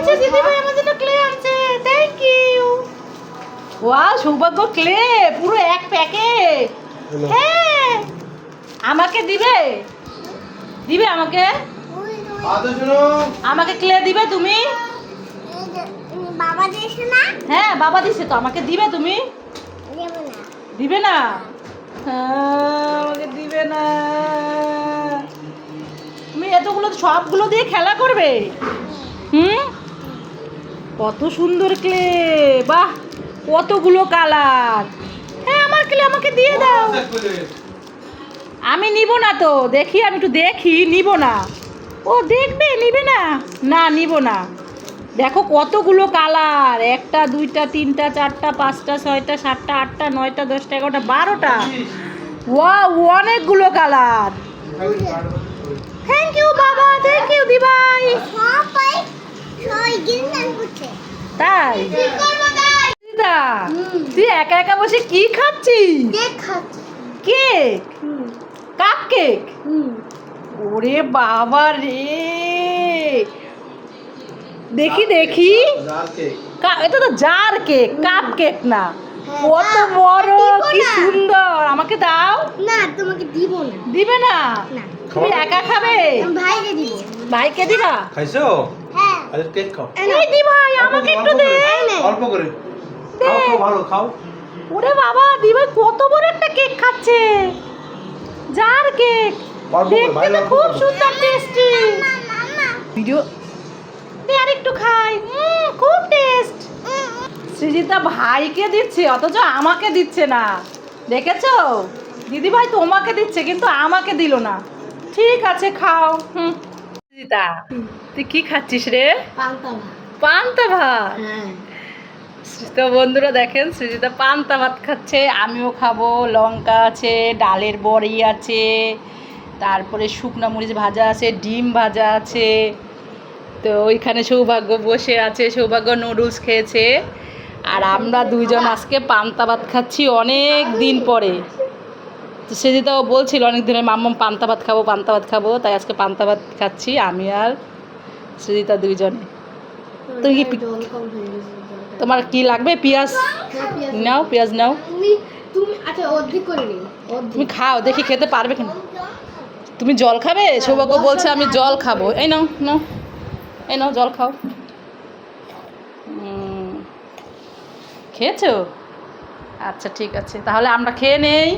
আনছে দিদি ভাই আমার জন্য ক্লে আনছে। থ্যাংক ইউ ওয়াও সৌভাগ্য ক্লে পুরো এক প্যাকেট হ্যাঁ। আমাকে দিবে? দিবে আমাকে? আমাকে ক্লে দিবে তুমি? বাবা দিয়েছে না? হ্যাঁ বাবা দিছে তো আমাকে দিবে তুমি? দিবে না। হ্যাঁ, আমাকে দিবে না। তুমি এতগুলো সবগুলো দিয়ে খেলা করবে? হুম? কত সুন্দর ক্লে। বাহ, কতগুলো কালার। হ্যাঁ আমার ক্লে আমাকে দিয়ে দাও। আমি নিব না তো, দেখি, আমি একটু দেখি, নিব না। ও, দেখবে, নিবে না? না, নিব না। দেখো কতগুলো কালার, একটা, দুইটা, তিনটা, চারটা, পাঁচটা, ছয়টা, সাতটা, আটটা, নয়টা, দশটা, এগারোটা, বারোটা। ওয়া অনেকগুলো কালার। থ্যাংক ইউ বাবা থ্যাংক ইউ দিবাই তাই? কি করব তাই? দিদা তুই একা একা বসে কি খাচ্ছিস? কেক খাচ্ছে। কেক? কাপ কেক ওরে বাবা রে। দেখি দেখি। এটা তো জার কেক কাপ কেক না। হ্যাঁ, কত বড় কি সুন্দর। আমাকে দাও। না তোমাকে দিব না। দিবে না? না। তুমি একা খাবে? ভাইকে দিব। ভাইকে দিবা? খাইছো? কেক খাও। এই দি ভাই আমাকে একটু দে। অল্প করে। খাও খাও ভালো খাও। ওরে বাবা দি ভাই কত বড় একটা কেক খাচ্ছে। Jar cake. দেখতে তো খুব সুন্দর টেস্টি ভিডিও দে আর একটু খাই খুব টেস্ট সৃজিতা ভাইকে দিচ্ছে অথচ আমাকে দিচ্ছে না। দেখেছ? দিদি ভাই তোমাকে দিচ্ছে কিন্তু আমাকে দিল না। ঠিক আছে খাও। হুম। সৃজিতা তুই কি খাচ্ছিস রে? পান্তা পান্তা ভাত? হ্যাঁ। তো বন্ধুরা দেখেন সৃজিতা পান্তা ভাত খাচ্ছে আমিও খাব। লঙ্কা আছে ডালের বড়ি আছে তারপরে শুকনো মরিচ ভাজা আছে ডিম ভাজা আছে। তো ওইখানে সৌভাগ্য বসে আছে সৌভাগ্য নুডলস খেয়েছে। আর আমরা দুইজন আজকে পান্তা ভাত খাচ্ছি অনেক দিন পরে। তো সেদিতাও বলছিল অনেক দিনের মাম্মাম পান্তা ভাত খাব পান্তা ভাত খাব তাই আজকে পান্তা ভাত খাচ্ছি আমি আর সুজিতা দুইজনে। তুই কি হয়ে। তোমার কি লাগবে? পেঁয়াজ? হ্যাঁ, নাও পেঁয়াজ নাও। তুমি তুমি আচ্ছা নিও তুমি খাও দেখি খেতে পারবে কিনা। তুমি জল খাবে? সৌভাগ্য বলছে আমি জল খাব। এই নাও নাও। এই নাও জল খাও। খেয়েছো? আচ্ছা ঠিক আছে। তাহলে আমরা খেয়ে নেই।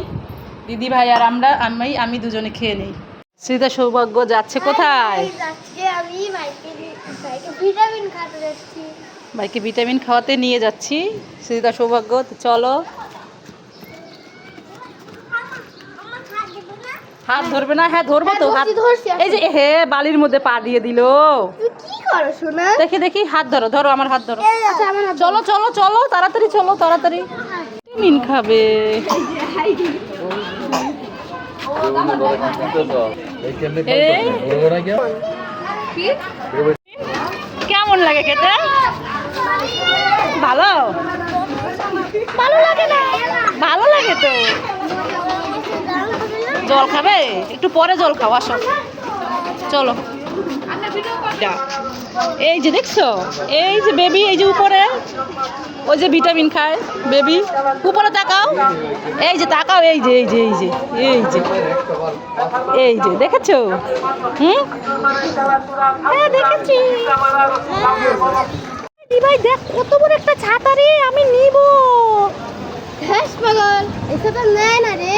দিদি ভাই আর আমরা আমি আমি দুজনে খেয়ে নেই। সীতা সৌভাগ্য যাচ্ছে কোথায়? যাচ্ছে আমি ভাইকে ভিটামিন খাতে যাচ্ছি। ভাইকে ভিটামিন খাওয়াতে নিয়ে যাচ্ছি। সীতা সৌভাগ্য তো চলো। হাত ধরবে না? হ্যাঁ ধরবো তো। হ্যাঁ, হাত এই যে হে বালির মধ্যে পা দিয়ে দিল। দেখি দেখি হাত ধরো ধরো আমার হাত ধরো। আচ্ছা চলো চলো চলো তাড়াতাড়ি চলো তাড়াতাড়ি। মিন খাবে কেমন লাগে খেতে? ভালো? ভালো লাগে না। ভালো লাগে তো। জল খাবে? একটু পরে জল খাও, আসো। চলো। যা। এই যে দেখছ? এই যে বেবি এই যে উপরে ওই যে ভিটামিন খায় বেবি উপরে তাকাও। এই যে তাকাও এই যে এই যে এই যে এই যে। এই যে দেখেছ? হুম? হ্যাঁ দেখেছি। দি ভাই দেখ কত বড় একটা ছাতা রে আমি নিব। হ্যাঁ পাগল এসে তো নেয় না রে।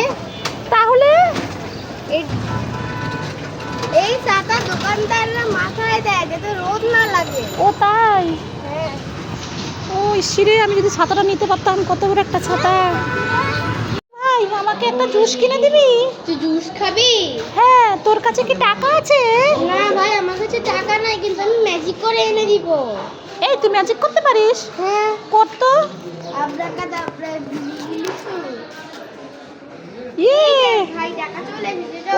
তাহলে? এই চাকা দোকানদাররা মাথায় দেয় যাতে রোদ না লাগে। ও তাই? হ্যাঁ। ও ইসিরে আমি যদি ছাতাটা নিতে পারতাম কত বড় একটা ছাতা। ভাই আমাকে একটা জুস কিনে দিবি? তুই জুস খাবি? হ্যাঁ তোর কাছে কি টাকা আছে? না ভাই আমার কাছে টাকা নাই কিন্তু আমি ম্যাজিক করে এনে দিব। এই তুই ম্যাজিক করতে পারিস? হ্যাঁ। কত? আবরাকা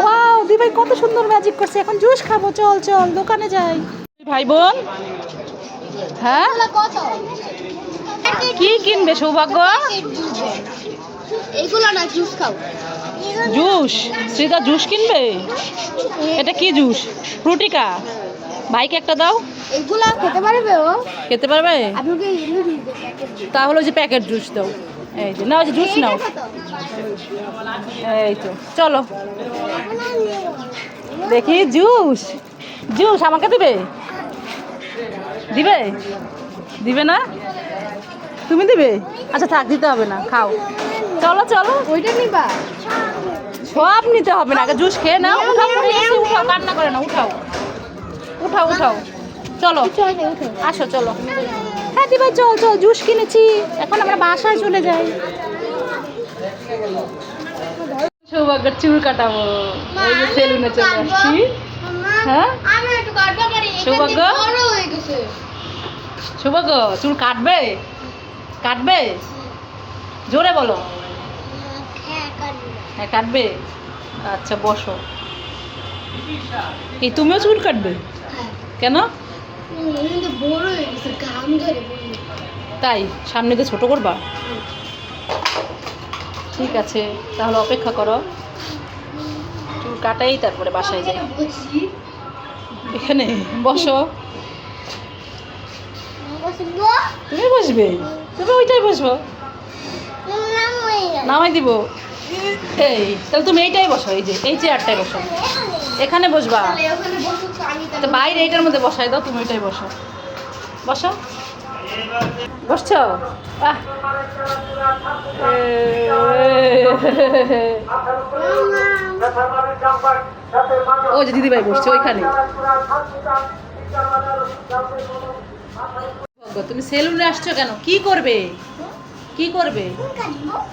ওয়াও দি ভাই কত সুন্দর ম্যাজিক করছে। এখন জুস খাব চল চল দোকানে যাই। ভাই বোন? হ্যাঁ? কি কিনবে সৌভাগ্য? এগুলো না জুস খাও। জুস? শ্রীতা জুস কিনবে? এটা কি জুস? ফ্রুটিকা ভাইকে একটা দাও। এগুলা খেতে পারবে ও? খেতে পারবে। তাহলে ওই যে প্যাকেট জুস দাও। এই যে না ওই জুস নাও। এই তো চলো। দেখি জুস। জুস আমাকে দিবে? দিবে? দিবে না? তুমি দিবে? আচ্ছা থাক দিতে হবে না খাও। চলো চলো। ওইটা নিবা। সব নিতে হবে না আগে জুস খেয়ে নাও নাও, উঠাও নাও, নাও, উঠাও কান্না করে না উঠাও। উঠাও উঠাও। চলো। চল আসো চলো। হ্যাঁ দিবা চল চল জুস কিনেছি। এখন আমরা বাসায় চলে যাই। সৌভাগ্যের চুল কাটাবো। এই যে সেলুনে চলে আসছি। হ্যাঁ? সৌভাগ্য? থেকে বড় হয়ে গেছে। সৌভাগ্য চুল কাটবে? কাটবে? জোরে বলো। হ্যাঁ হ্যাঁ কাটবে। আচ্ছা বসো। এই তুমিও চুল কাটবে? হ্যাঁ। কেন? তাই? সামনে দিয়ে ছোট করবা? ঠিক আছে তাহলে অপেক্ষা করো। চুল কাটাই তারপরে বাসায় যাই। এখানে? বসো। তুমি বসবে? তুমি ওইটাই বসবো। নামাই। দিব। এই তাহলে তুমি এইটাই বসো এই যে এই চেয়ারটাই বসো। এখানে বসবা। তো বাইরে এইটার মধ্যে বসাই দাও তুমি ওইটাই বসো। বসো। বসছো? ও যে দিদিভাই বসছে ওইখানে। তুমি সেলুনে আসছো কেন? কি করবে? কি করবে?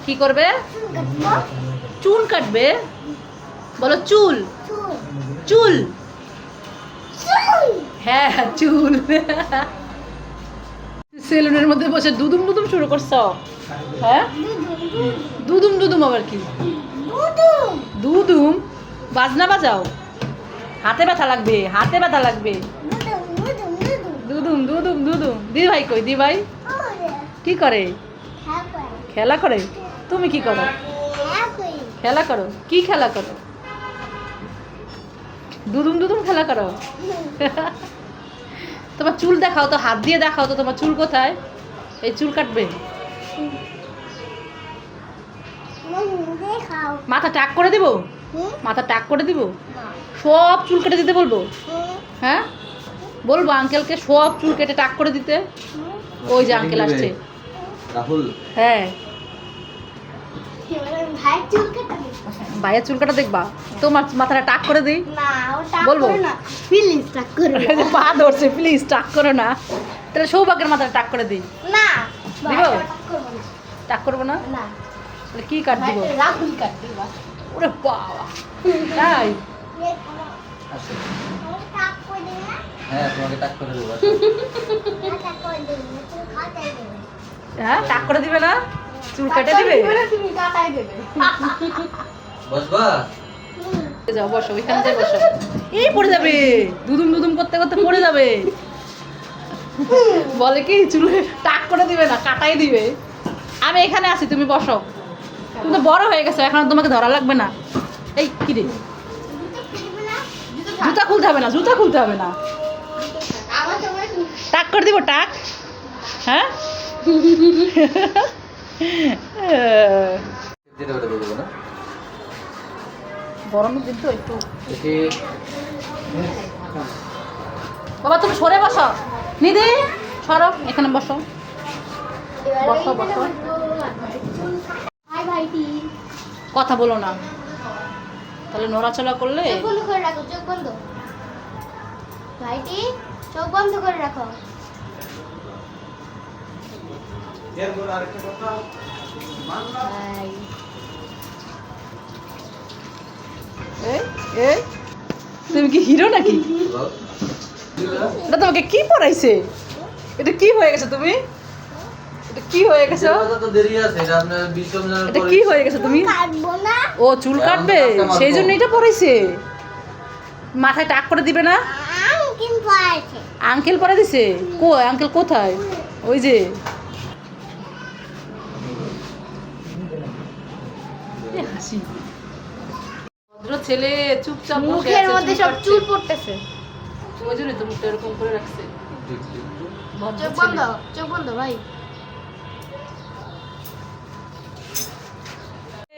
কি করবে? চুল কাটবে। বলো চুল। চুল। চুল হ্যাঁ চুল। সেলুনের মধ্যে বসে দুদুম দুদুম শুরু করছ? হ্যাঁ? দুদুম দুদুম আবার কি? দুদু দুদুম? বাজনা বাজাও। হাতে ব্যথা লাগবে, হাতে ব্যথা লাগবে। দুদু দুদু দুদু দুদুম দুদুম দুদুম। দি ভাই কই? দি ভাই? কি করে? হ্যাঁ খেলা করে? তুমি কি করো? হ্যাঁ খেলা করো? কি খেলা করো? দুদুম দুদুম খেলা করো। তোমার চুল দেখাও তো হাত দিয়ে দেখাও তো তোমার চুল কোথায়? এই চুল কাটবে। মাথা টাক করে দিব? মাথা টাক করে দিব? সব চুল কেটে দিতে বলব? হ্যাঁ? বলব আঙ্কেলকে সব চুল কেটে টাক করে দিতে। ওই যে আঙ্কেল আসছে। রাহুল। হ্যাঁ। ভাই চুল ভাইয়ের চুল কাটা দেখবা? তোমার মাথাটা টাক করে দিই। বলব? ফিলিংস টাক করো পা ধরছে প্লিজ টাক করো না। তাহলে সৌভাগ্যের মাথাটা টাক করে দিই। না দিব? টাক করব না। না? তাহলে কি কাট দিব? রাহুল কাট দিবা। ওরে বাবা। তাই? হ্যাঁ তোমাকে টাক করে দেবো। দিবে না তুমি কাটাই দেবে। হ্যাঁ টাক করে দিবে না? চুল কেটে দিবে? তুমি কাটাই দেবে। বসবা? যাও বসো ওইখানে বসো। এই পড়ে যাবে। দুদুম দুদুম করতে করতে পড়ে যাবে। বলে কি চুলে টাক করে দিবে না কাটাই দিবে। আমি এখানে আছি তুমি বসো। তুমি তো বড় হয়ে গেছো এখন তোমাকে ধরা লাগবে না। এই কি রে? জুতা খুলতে হবে না জুতা খুলতে হবে না। টাক করে দিব টাক। হ্যাঁ? গরমের দিন তো একটু বাবা তুমি সরে বসো। নিদি সরো এখানে বসো। বসো, বসো। ভাইটি। কথা বলো না। তাহলে নড়াচড়া করলে চোখ বন্ধ করে রাখো চোখ বন্ধ। ভাইটি চোখ বন্ধ করে রাখো। এরপর আরেকটা কথা ভাই এই এই তুমি কি হিরো নাকি? এটা তোমাকে কি পড়াইছে? এটা কি হয়ে গেছে তুমি? এটা কি হয়ে গেছে? তো দেরি আছে এটা কি হয়ে গেছে তুমি? ও চুল কাটবে? সেই জন্য এটা পড়াইছে? মাথায় টাক করে দিবে না? আঙ্কেল পরে দিছে? কো আঙ্কেল কোথায়? ওই যে। হাসি। ছেলে চুপচাপ মুখের মধ্যে চুল সব চুল পড়তেছে। ওই তো মুখটা এরকম করে রাখছে। চোখ বন্ধ চোখ বন্ধ ভাই।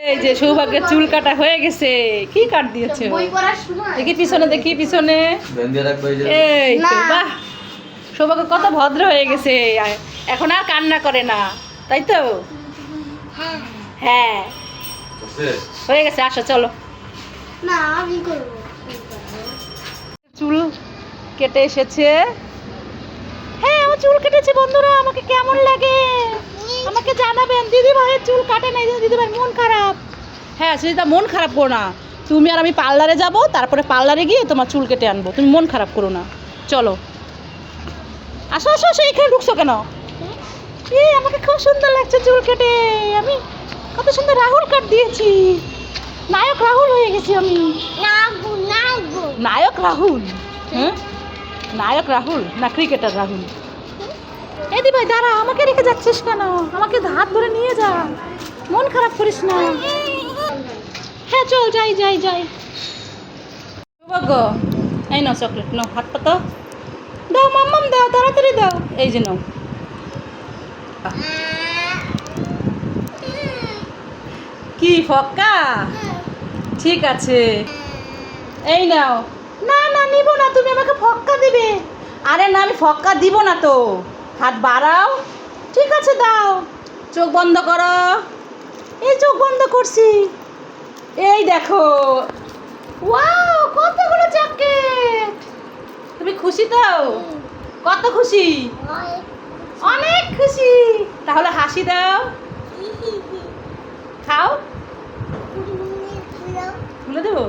এই যে সৌভাগ্যের চুল কাটা হয়ে গেছে কি কাট দিয়েছে? দেখি পিছনে দেখি পিছনে। এই। বাহ! সৌভাগ্য কত ভদ্র হয়ে গেছে। এখন আর কান্না করে না তাই তো? হ্যাঁ। হ্যাঁ। হয়ে গেছে আসো চলো। না চুল কেটে এসেছে। হ্যাঁ আমার চুল কেটেছে বন্ধুরা, আমাকে কেমন লাগে? আমাকে জানাবেন, দিদি ভাইয়ের চুল কাটে নাই, দিদি ভাইয়ের মন খারাপ। হ্যাঁ সুজিতা, মন খারাপ করো না। তুমি আর আমি পার্লারে যাব, তারপরে পার্লারে গিয়ে তোমার চুল কেটে আনব। তুমি মন খারাপ করো না। চলো। আসো আসো আসো, এখানে ঢুকছো কেন? এই, আমাকে খুব সুন্দর লাগছে চুল কেটে। আমি কত সুন্দর রাহুল কাট দিয়েছি। নায়ক রাহুল হয়ে গেছি আমি। নায়ক রাহুল? হ্যাঁ নায়ক রাহুল না ক্রিকেটার রাহুল? এই দি ভাই দাঁড়া আমাকে রেখে যাচ্ছিস কেন? আমাকে হাত ধরে নিয়ে যা। মন খারাপ করিস না। হ্যাঁ চল যাই যাই যাই। সৌভাগ্য। এই নাও চকলেট নাও হাত পাতো দাও মাম্মাম দাও তাড়াতাড়ি দাও। এই যে নাও। কি ফক্কা? ঠিক আছে। এই নাও। না না, নিব না, তুমি আমাকে ফক্কা দিবে। আরে না, আমি ফক্কা দিব না তো। হাত বাড়াও। ঠিক আছে, দাও। চোখ বন্ধ করো। এই চোখ বন্ধ করছি। এই দেখো। ওয়াও, কতগুলো চকলেট তুমি খুশি তো? কত খুশি? অনেক খুশি। তাহলে হাসি দাও। খাও। খুলে দেবো?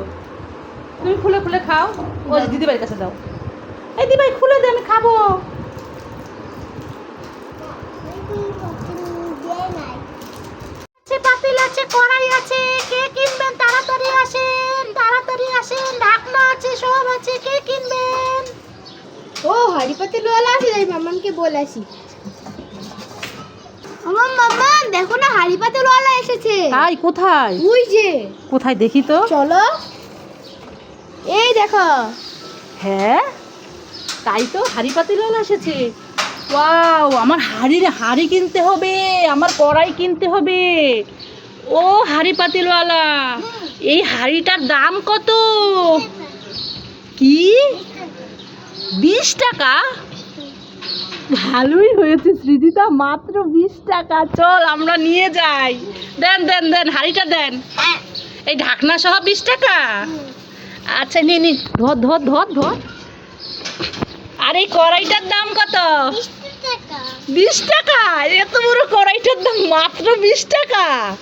তুমি খুলে খুলে খাও। ও দিদিভাইয়ের কাছে দাও। এই দিদিভাই খুলে দে আমি খাব। পাতিল আছে কড়াই আছে কে কিনবেন? তাড়াতাড়ি আসেন তাড়াতাড়ি আসেন ঢাকনা আছে সব আছে কে কিনবেন? ও হাড়িপাতি লোয়ালা আছে তাই মামানকে বলে আসি। দেখো না হাড়িপাতি লোয়ালা এসেছে। তাই কোথায়? ওই যে। কোথায় দেখি তো। চলো। এই দেখো। হ্যাঁ? তাই তো হাড়ি পাতিলাল এসেছে। ওয়াও আমার হাড়ির হাড়ি কিনতে হবে আমার কড়াই কিনতে হবে। ও হাড়ি পাতিলওয়ালা এই হাড়িটার দাম কত? কি? বিশ টাকা? ভালোই হয়েছে সৃজিতা মাত্র বিশ টাকা। চল, আমরা নিয়ে যাই। দেন দেন দেন, হাড়িটা দেন। এই ঢাকনা সহ বিশ টাকা? আচ্ছা নে নে, ধর ধর ধর ধর। আর এই কড়াইটার দাম কত? বিশ টাকা? এত বড় কড়াইটার দাম, মাত্র বিশ টাকা।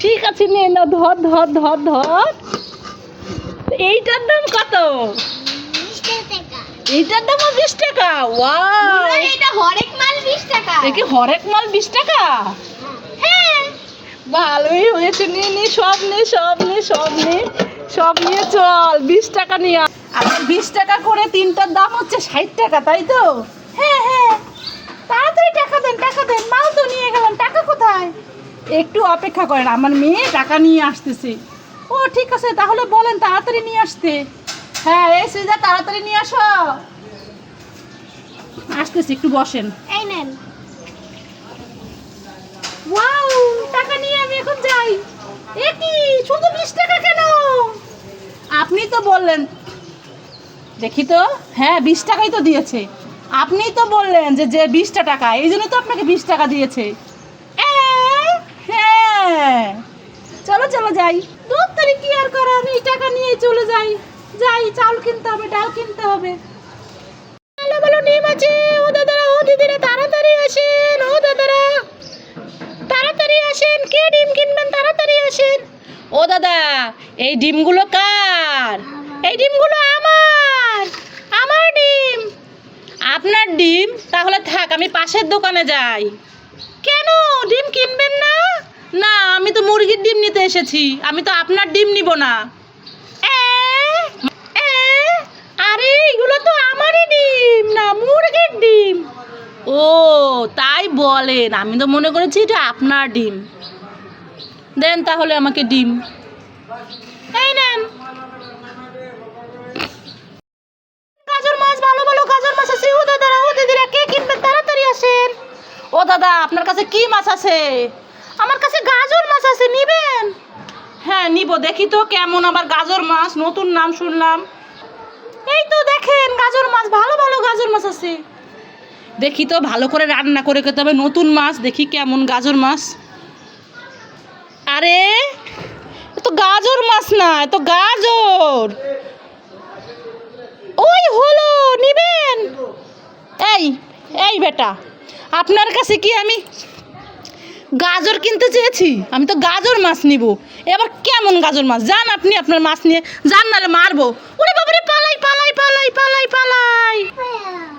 ঠিক আছে, নে, না, ধর ধর ধর ধর। এইটার দাম কত? এইটার দাম বিশ টাকা? ওয়াও এটা হরেক মাল বিশ টাকা। কি হরেক মাল বিশ টাকা? হ্যাঁ। ভালোই হয়েছে নে নে সব নে সব নে সব নে সব নিয়ে চল বিশ টাকা নিয়ে। আমার বিশ টাকা করে তিনটার দাম হচ্ছে ষাট টাকা তাই তো? হ্যাঁ হ্যাঁ। তাড়াতাড়ি টাকা দেন টাকা দেন মাল তো নিয়ে গেলাম টাকা কোথায়? একটু অপেক্ষা করেন আমার মেয়ে টাকা নিয়ে আসতেছে। ও ঠিক আছে তাহলে বলেন তাড়াতাড়ি নিয়ে আসতে। হ্যাঁ এই সুবিধা তাড়াতাড়ি নিয়ে আসো। আসতেছি একটু বসেন। এই নেন। ওয়াও টাকা নিয়ে আমি এখন যাই। এ কি শুধু বিশ টাকা কেন? আপনি তো বললেন দেখি তো হ্যাঁ বিশ টাকাই তো দিয়েছে। আপনি তো বললেন যে যে বিশটা টাকা এই জন্য তো আপনাকে বিশ টাকা দিয়েছে। হ্যাঁ। চলো চলো যাই। তোর তারি কি আর করার? এই টাকা নিয়ে চলে যাই। যাই, চাউল কিনতে হবে, ডাল কিনতে হবে। ভালো ভালো ডিম আছে। ও দাদারা, ও দিদিরা, তাড়াতাড়ি আসেন, ও দাদারা। তাড়াতাড়ি আসেন, কে ডিম কিনবেন? তাড়াতাড়ি আসেন। ও দাদা, এই ডিমগুলো কার? এই ডিমগুলো আমার আমার ডিম। আপনার ডিম? তাহলে থাক, আমি পাশের দোকানে যাই। কেন? ডিম কিনবেন না? না, আমি তো মুরগির ডিম নিতে এসেছি। আমি তো আপনার ডিম নিব না। আরে, এগুলো তো আমারই ডিম না, মুরগির ডিম। ও, তাই বলেন, আমি তো মনে করেছি এটা আপনার ডিম। দেন তাহলে আমাকে ডিম। এই নেন। গাজর মাছ, ভালো ভালো গাজর মাছ আছে। ও দাদারা ও দিদিরা কে কিনবে? তাড়াতাড়ি আসেন। ও দাদা, আপনার কাছে কি মাছ আছে? আমার কাছে গাজর মাছ আছে, নিবেন? হ্যাঁ নিব। দেখি তো কেমন আবার গাজর মাছ। নতুন নাম শুনলাম। এই তো দেখেন গাজর মাছ, ভালো ভালো গাজর মাছ আছে। দেখি তো, ভালো করে রান্না করে খেতে হবে। নতুন মাছ, দেখি কেমন গাজর মাছ। আরে তো গাজর মাছ না তো গাজর। ওই হলো, নিবেন। এই এই বেটা, আপনার কাছে কি আমি গাজর কিনতে চেয়েছি? আমি তো গাজর মাছ নিব। এবার কেমন গাজর মাছ? যান আপনি আপনার মাছ নিয়ে, যান নাহলে মারবো। ওরে বাবারে পালাই পালাই পালাই পালাই পালাই